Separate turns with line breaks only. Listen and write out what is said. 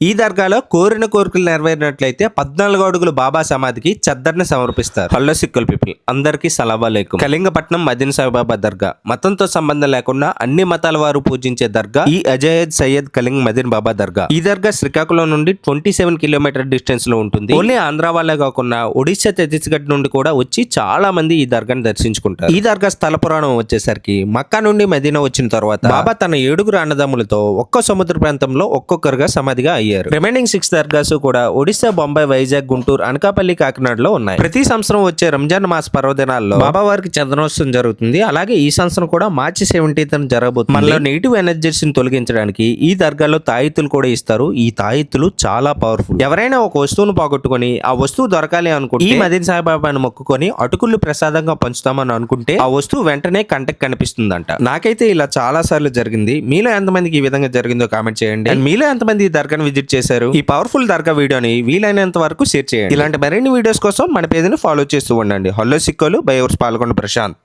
ఈ దర్గాలో కోరిన కోరికలు నెరవేరినట్లయితే పద్నాలుగు అడుగులు బాబా సమాధికి చద్దరిని సమర్పిస్తారు. హలో సిక్కుల్ పీపుల్ అందరికీ సలాబాలేకుం కళింగపట్నం మదీన్ సాయిబాబా దర్గా. మతంతో సంబంధం లేకుండా అన్ని మతాల వారు పూజించే దర్గా ఈ అజయద్ సయ్యద్ కలింగ్ మదీన్ బాబా దర్గా. ఈ దర్గా శ్రీకాకుళం నుండి ట్వంటీ సెవెన్ కిలోమీటర్ డిస్టెన్స్లో ఉంటుంది. ఓన్లీ ఆంధ్ర వాళ్ళే కాకుండా ఒడిశా ఛత్తీస్గఢ్ నుండి కూడా వచ్చి చాలా మంది ఈ దర్గాని దర్శించుకుంటారు. ఈ దర్గా స్థల పురాణం వచ్చేసరికి మక్కా నుండి మదీనా వచ్చిన తర్వాత బాబా తన ఏడుగురు అన్నదమ్ములతో ఒక్కో సముద్ర ప్రాంతంలో ఒక్కొక్కరుగా సమాధిగా అయ్యారు. రిమైనింగ్ సిక్స్ దర్గాస్ కూడా ఒడిశా బొంబాయి వైజాగ్ గుంటూరు అనకాపల్లి కాకినాడలో ఉన్నాయి. ప్రతి సంవత్సరం వచ్చే రంజాన్ మాస పర్వదినాల్లో బాబా వారికి చందనోత్సవం జరుగుతుంది. అలాగే ఈ సంవత్సరం కూడా మార్చి సెవెంటీన్త్ జరగబోతుంది. మనలో నెగిటివ్ ఎనర్జీస్ని తొలగించడానికి ఈ దర్గాలో తాయిత్తులు కూడా ఇస్తారు. ఈ తాయిత్తులు చాలా పవర్ఫుల్ ఎవరైనా ఒక వస్తువును పోగొట్టుకొని ఆ వస్తువు దొరకాలి అనుకుంటే ఈ మదీన్ సాయిబాబాను మొక్కుకొని అటుకులు ప్రసాదంగా పంచుతామని అనుకుంటే ఆ వస్తువు వెంటనే కంటకు కనిపిస్తుందంట. నాకైతే ఇలా చాలా సార్లు జరిగింది. మీలో ఎంతమందికి ఈ విధంగా జరిగిందో కామెంట్ చేయండి. మీలో ఎంతమంది ఈ దర్గాను విజిట్ చేశారు. ఈ పవర్ఫుల్ దర్గా వీడియోని వీలైనంత వరకు షేర్ చేయండి. ఇలాంటి మరిన్ని వీడియోస్ కోసం మన పేజీని ఫాలో చేస్తూ ఉండండి. Hello Sikkolu by Palakonda Prashanth.